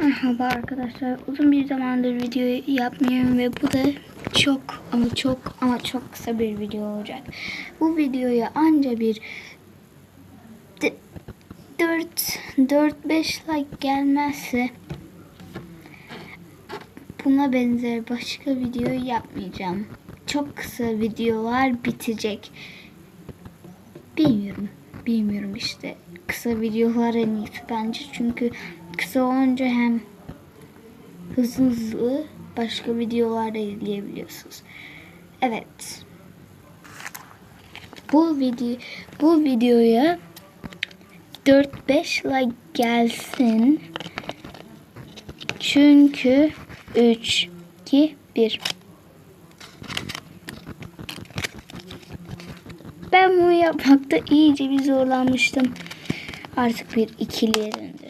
Merhaba arkadaşlar. Uzun bir zamandır video yapmıyorum ve bu da çok ama çok ama çok kısa bir video olacak. Bu videoya anca bir 4 4 5 like gelmezse buna benzer başka video yapmayacağım. Çok kısa videolar bitecek. Bilmiyorum. Bilmiyorum işte. Kısa videolar en iyisi bence. Çünkü kısa olunca hem hızlı hızlı başka videolar da izleyebiliyorsunuz. Evet. Bu video bu videoya 4-5 like gelsin. Çünkü 3 2 1 Ben bunu yapmakta iyice bir zorlanmıştım. Artık bir ikiliye döndüm.